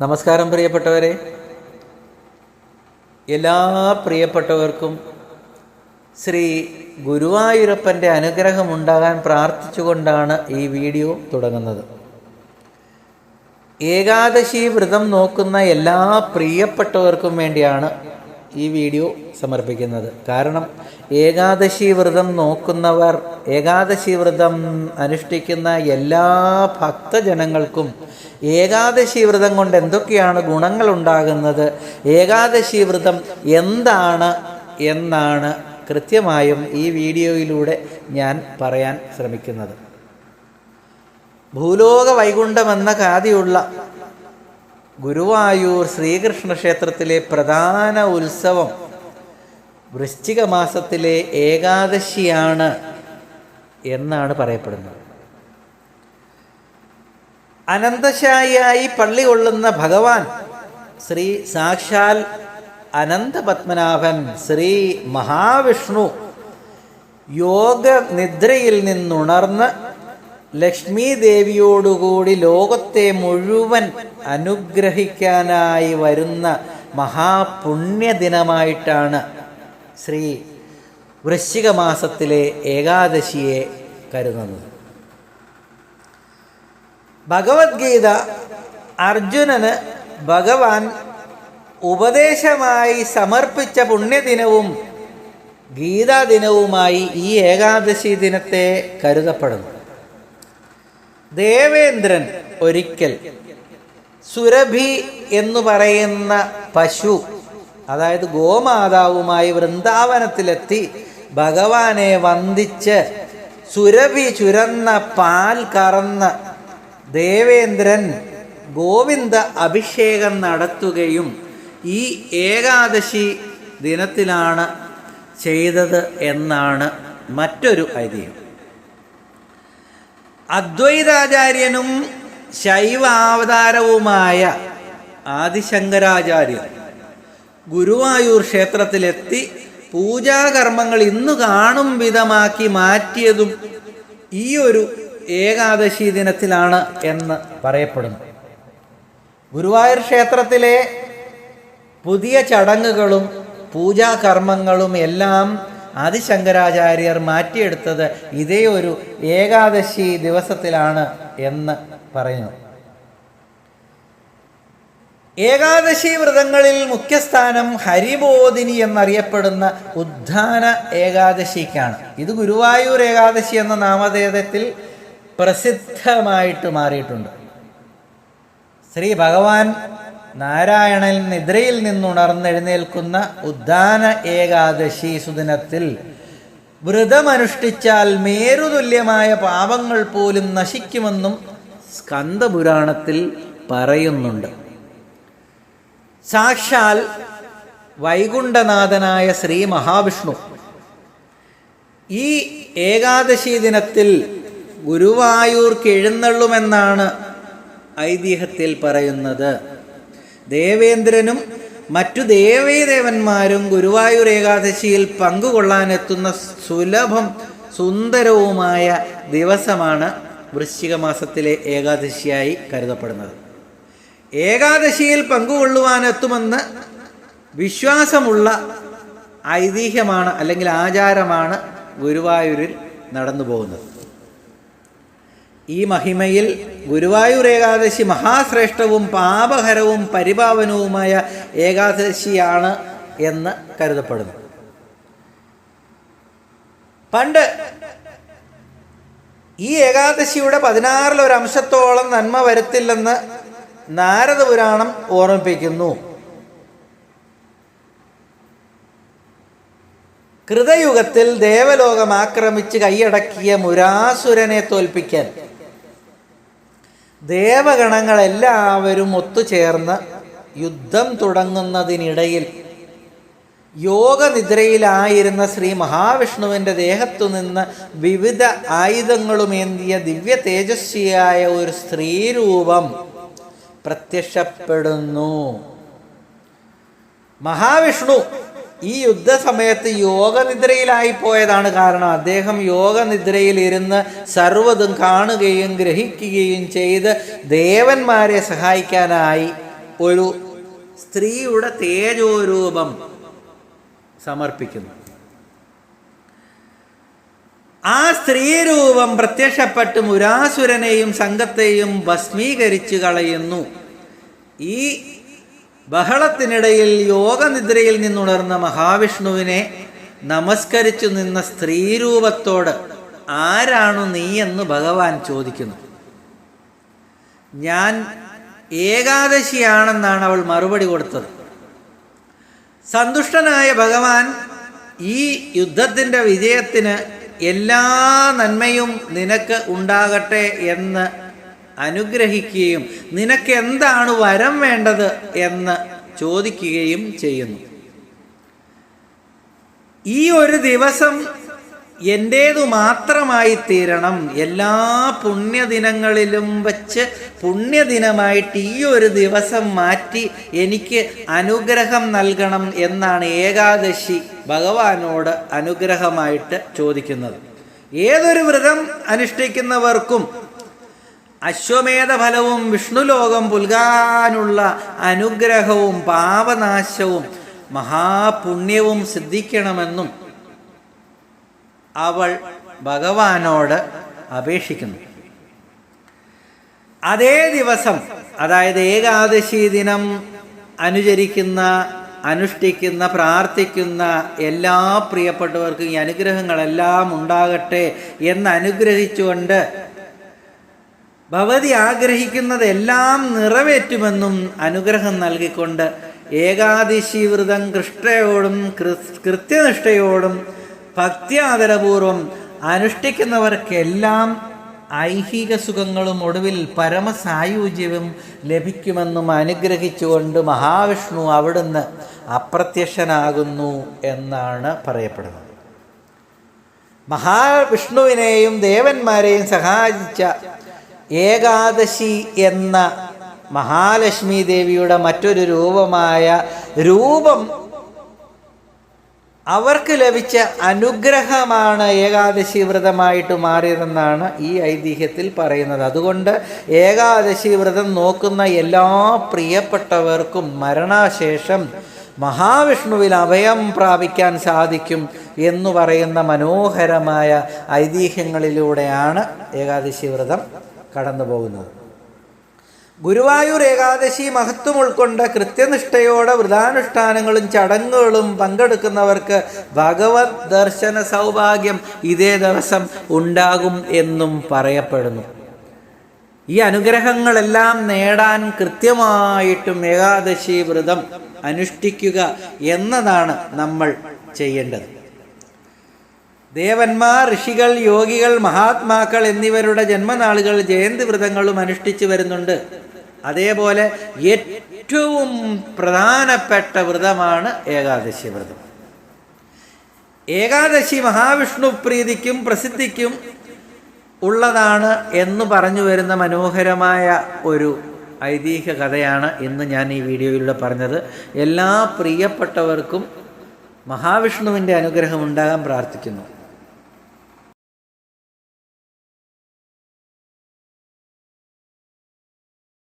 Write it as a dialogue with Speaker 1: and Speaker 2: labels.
Speaker 1: നമസ്കാരം പ്രിയപ്പെട്ടവരെ. എല്ലാ പ്രിയപ്പെട്ടവർക്കും ശ്രീ ഗുരുവായൂരപ്പന്റെ അനുഗ്രഹം ഉണ്ടാകാൻ പ്രാർത്ഥിച്ചുകൊണ്ടാണ് ഈ വീഡിയോ തുടങ്ങുന്നത്. ഏകാദശി വ്രതം നോക്കുന്ന എല്ലാ പ്രിയപ്പെട്ടവർക്കും വേണ്ടിയാണ് ഈ വീഡിയോ സമർപ്പിക്കുന്നത്. കാരണം ഏകാദശി വ്രതം നോക്കുന്നവർ ഏകാദശി വ്രതം അനുഷ്ഠിക്കുന്ന എല്ലാ ഭക്തജനങ്ങൾക്കും ഏകാദശി വ്രതം കൊണ്ട് എന്തൊക്കെയാണ് ഗുണങ്ങൾ ഉണ്ടാകുന്നത് ഏകാദശി വ്രതം എന്താണ് എന്നാണ് കൃത്യമായും ഈ വീഡിയോയിലൂടെ ഞാൻ പറയാൻ ശ്രമിക്കുന്നത്. ഭൂലോക വൈകുണ്ഠം എന്ന ഖ്യാതിയുള്ള ഗുരുവായൂർ ശ്രീകൃഷ്ണ ക്ഷേത്രത്തിലെ പ്രധാന ഉത്സവം വൃശ്ചിക മാസത്തിലെ ഏകാദശിയാണ് എന്നാണ് പറയപ്പെടുന്നത്. അനന്തശായിയായി പള്ളി കൊള്ളുന്ന ഭഗവാൻ ശ്രീ സാക്ഷാൽ അനന്തപത്മനാഭൻ ശ്രീ മഹാവിഷ്ണു യോഗ നിദ്രയിൽ നിന്നുണർന്ന് ലക്ഷ്മി ദേവിയോടുകൂടി ലോകത്തെ മുഴുവൻ അനുഗ്രഹിക്കാനായി വരുന്ന മഹാപുണ്യദിനമായിട്ടാണ് ശ്രീ വൃശ്ചിക മാസത്തിലെ ഏകാദശിയെ കരുതുന്നത്. ഭഗവത്ഗീത അർജുനന് ഭഗവാൻ ഉപദേശമായി സമർപ്പിച്ച പുണ്യദിനവും ഗീതാ ദിനവുമായി ഈ ഏകാദശി ദിനത്തെ കരുതപ്പെടുന്നു. ദേവേന്ദ്രൻ ഒരിക്കൽ സുരഭി എന്നു പറയുന്ന പശു അതായത് ഗോമാതാവുമായി വൃന്ദാവനത്തിലെത്തി ഭഗവാനെ വന്ദിച്ച് സുരഭി ചുരന്ന പാൽ കറന്ന് ദേവേന്ദ്രൻ ഗോവിന്ദ അഭിഷേകം നടത്തുകയും ഈ ഏകാദശി ദിനത്തിലാണ് ചെയ്തത് എന്നാണ് മറ്റൊരു ഐതിഹ്യം. അദ്വൈതാചാര്യനും ശൈവാവതാരവുമായ ആദിശങ്കരാചാര്യൻ ഗുരുവായൂർ ക്ഷേത്രത്തിലെത്തി പൂജാകർമ്മങ്ങൾ ഇന്നു കാണും വിധമാക്കി മാറ്റിയതും ഈ ഒരു ഏകാദശി ദിനത്തിലാണ് എന്ന് പറയപ്പെടുന്നു. ഗുരുവായൂർ ക്ഷേത്രത്തിലെ പുതിയ ചടങ്ങുകളും പൂജാകർമ്മങ്ങളും എല്ലാം ആദിശങ്കരാചാര്യർ മാറ്റിയെടുത്തത് ഇതേ ഒരു ഏകാദശി ദിവസത്തിലാണ് എന്ന് പറയുന്നു. ഏകാദശി വ്രതങ്ങളിൽ മുഖ്യസ്ഥാനം ഹരിബോധിനി എന്നറിയപ്പെടുന്ന ഉദ്ധാന ഏകാദശിക്കാണ്. ഇത് ഗുരുവായൂർ ഏകാദശി എന്ന നാമധേയത്തിൽ പ്രസിദ്ധമായിട്ട് മാറിയിട്ടുണ്ട്. ശ്രീ ഭഗവാൻ നാരായണൻ നിദ്രയിൽ നിന്നുണർന്നെഴുന്നേൽക്കുന്ന ഉദ്ധാന ഏകാദശി സുദിനത്തിൽ വ്രതമനുഷ്ഠിച്ചാൽ മേരുതുല്യമായ പാപങ്ങൾ പോലും നശിക്കുമെന്നും സ്കന്ദപുരാണത്തിൽ പറയുന്നുണ്ട്. സാക്ഷാൽ വൈകുണ്ഠനാഥനായ ശ്രീ മഹാവിഷ്ണു ഈ ഏകാദശി ദിനത്തിൽ ഗുരുവായൂർക്ക് എഴുന്നള്ളുമെന്നാണ് ഐതിഹ്യത്തിൽ പറയുന്നത്. ദേവേന്ദ്രനും മറ്റു ദേവീദേവന്മാരും ഗുരുവായൂർ ഏകാദശിയിൽ പങ്കുകൊള്ളാനെത്തുന്ന സുലഭം സുന്ദരവുമായ ദിവസമാണ് വൃശ്ചിക മാസത്തിലെ ഏകാദശിയായി കരുതപ്പെടുന്നത്. ഏകാദശിയിൽ പങ്കുകൊള്ളുവാനെത്തുമെന്ന് വിശ്വാസമുള്ള ഐതിഹ്യമാണ് അല്ലെങ്കിൽ ആചാരമാണ് ഗുരുവായൂരിൽ നടന്നു പോകുന്നത് ഈ മഹിമയിൽ ഗുരുവായൂർ ഏകാദശി മഹാശ്രേഷ്ഠവും പാപഹരവും പരിപാവനവുമായ ഏകാദശിയാണ് എന്ന് കരുതപ്പെടുന്നു. പണ്ട് ഈ ഏകാദശിയുടെ പതിനാറിലൊരംശത്തോളം നന്മ വരുത്തില്ലെന്ന് നാരദ പുരാണം ഓർമ്മിപ്പിക്കുന്നു. കൃതയുഗത്തിൽ ദേവലോകം ആക്രമിച്ച് കൈയടക്കിയ മുരാസുരനെ തോൽപ്പിക്കാൻ. ദേവഗണങ്ങളെല്ലാവരും ഒത്തുചേർന്ന് യുദ്ധം തുടങ്ങുന്നതിനിടയിൽ യോഗനിദ്രയിലായിരുന്ന ശ്രീ മഹാവിഷ്ണുവിന്റെ ദേഹത്തു നിന്ന് വിവിധ ആയുധങ്ങളുമേന്തിയ ദിവ്യ തേജസ്വിയായ ഒരു സ്ത്രീരൂപം പ്രത്യക്ഷപ്പെടുന്നു. മഹാവിഷ്ണു ഈ യുദ്ധസമയത്ത് യോഗനിദ്രയിലായി പോയതാണ് കാരണം. അദ്ദേഹം യോഗനിദ്രയിലിരുന്ന് സർവതും കാണുകയും ഗ്രഹിക്കുകയും ചെയ്ത് ദേവന്മാരെ സഹായിക്കാനായി ഒരു സ്ത്രീയുടെ തേജോരൂപം സമർപ്പിക്കുന്നു. ആ സ്ത്രീരൂപം പ്രത്യക്ഷപ്പെട്ട് മുരാസുരനെയും സംഘത്തെയും ഭസ്മീകരിച്ചു കളയുന്നു. ഈ ബഹളത്തിനിടയിൽ യോഗനിദ്രയിൽ നിന്നുണർന്ന മഹാവിഷ്ണുവിനെ നമസ്കരിച്ചു നിന്ന സ്ത്രീരൂപത്തോട് ആരാണു നീ എന്ന് ഭഗവാൻ ചോദിക്കുന്നു. ഞാൻ ഏകാദശിയാണെന്നാണ് അവൾ മറുപടി കൊടുത്തത്. സന്തുഷ്ടനായ ഭഗവാൻ ഈ യുദ്ധത്തിന്റെ വിജയത്തിന് എല്ലാ നന്മയും നിനക്ക് ഉണ്ടാകട്ടെ എന്ന് അനുഗ്രഹിക്കുകയും നിനക്ക് എന്താണ് വരം വേണ്ടത് എന്ന് ചോദിക്കുകയും ചെയ്യുന്നു. ഈ ഒരു ദിവസം എന്റേതു മാത്രമായി തീരണം. എല്ലാ പുണ്യദിനങ്ങളിലും വച്ച് പുണ്യദിനമായിട്ട് ഈ ഒരു ദിവസം മാറ്റി എനിക്ക് അനുഗ്രഹം നൽകണം എന്നാണ് ഏകാദശി ഭഗവാനോട് അനുഗ്രഹമായിട്ട് ചോദിക്കുന്നത്. ഏതൊരു വ്രതം അനുഷ്ഠിക്കുന്നവർക്കും അശ്വമേധ ഫലവും വിഷ്ണുലോകം പുൽകാനുള്ള അനുഗ്രഹവും പാപനാശവും മഹാപുണ്യവും സിദ്ധിക്കണമെന്നും അവൾ ഭഗവാനോട് അപേക്ഷിക്കുന്നു. അതേ ദിവസം അതായത് ഏകാദശി ദിനം അനുചരിക്കുന്ന അനുഷ്ഠിക്കുന്ന പ്രാർത്ഥിക്കുന്ന എല്ലാ പ്രിയപ്പെട്ടവർക്കും ഈ അനുഗ്രഹങ്ങളെല്ലാം ഉണ്ടാകട്ടെ എന്ന് അനുഗ്രഹിച്ചുകൊണ്ട് ഭവതി ആഗ്രഹിക്കുന്നതെല്ലാം നിറവേറ്റുമെന്നും അനുഗ്രഹം നൽകിക്കൊണ്ട് ഏകാദശി വ്രതം കൃഷ്ണയോടും കൃത്യനിഷ്ഠയോടും ഭക്തിയാദരപൂർവം അനുഷ്ഠിക്കുന്നവർക്കെല്ലാം ഐഹിക സുഖങ്ങളും ഒടുവിൽ പരമസായുജ്യവും ലഭിക്കുമെന്നും അനുഗ്രഹിച്ചുകൊണ്ട് മഹാവിഷ്ണു അവിടുന്ന് അപ്രത്യക്ഷനാകുന്നു എന്നാണ് പറയപ്പെടുന്നത്. മഹാവിഷ്ണുവിനെയും ദേവന്മാരെയും സഹായിച്ച ഏകാദശി എന്ന മഹാലക്ഷ്മി ദേവിയുടെ മറ്റൊരു രൂപമായ രൂപം അവർക്ക് ലഭിച്ച അനുഗ്രഹമാണ് ഏകാദശി വ്രതമായിട്ട് മാറിയതെന്നാണ് ഈ ഐതിഹ്യത്തിൽ പറയുന്നത്. അതുകൊണ്ട് ഏകാദശി വ്രതം നോക്കുന്ന എല്ലാ പ്രിയപ്പെട്ടവർക്കും മരണശേഷം മഹാവിഷ്ണുവിൽ അഭയം പ്രാപിക്കാൻ സാധിക്കും എന്ന് പറയുന്ന മനോഹരമായ ഐതിഹ്യങ്ങളിലൂടെയാണ് ഏകാദശി വ്രതം കടന്നു പോകുന്നത്. ഗുരുവായൂർ ഏകാദശി മഹത്വം ഉൾക്കൊണ്ട് കൃത്യനിഷ്ഠയോടെ വ്രതാനുഷ്ഠാനങ്ങളും ചടങ്ങുകളും പങ്കെടുക്കുന്നവർക്ക് ഭഗവത് ദർശന സൗഭാഗ്യം ഇതേ ദിവസം ഉണ്ടാകും എന്നും പറയപ്പെടുന്നു. ഈ അനുഗ്രഹങ്ങളെല്ലാം നേടാൻ കൃത്യമായിട്ടും ഏകാദശി വ്രതം അനുഷ്ഠിക്കുക എന്നതാണ് നമ്മൾ ചെയ്യേണ്ടത്. ദേവന്മാർ ഋഷികൾ യോഗികൾ മഹാത്മാക്കൾ എന്നിവരുടെ ജന്മനാളുകൾ ജയന്തി വ്രതങ്ങളും അനുഷ്ഠിച്ചു വരുന്നുണ്ട്. അതേപോലെ ഏറ്റവും പ്രധാനപ്പെട്ട വ്രതമാണ് ഏകാദശി വ്രതം. ഏകാദശി മഹാവിഷ്ണു പ്രീതിക്കും പ്രസിദ്ധിക്കും ഉള്ളതാണ് എന്ന് പറഞ്ഞു വരുന്ന മനോഹരമായ ഒരു ഐതിഹ്യ കഥയാണ് ഇന്ന് ഞാൻ ഈ വീഡിയോയിലൂടെ പറഞ്ഞത്. എല്ലാ പ്രിയപ്പെട്ടവർക്കും മഹാവിഷ്ണുവിന്റെ അനുഗ്രഹം ഉണ്ടാകാൻ പ്രാർത്ഥിക്കുന്നു.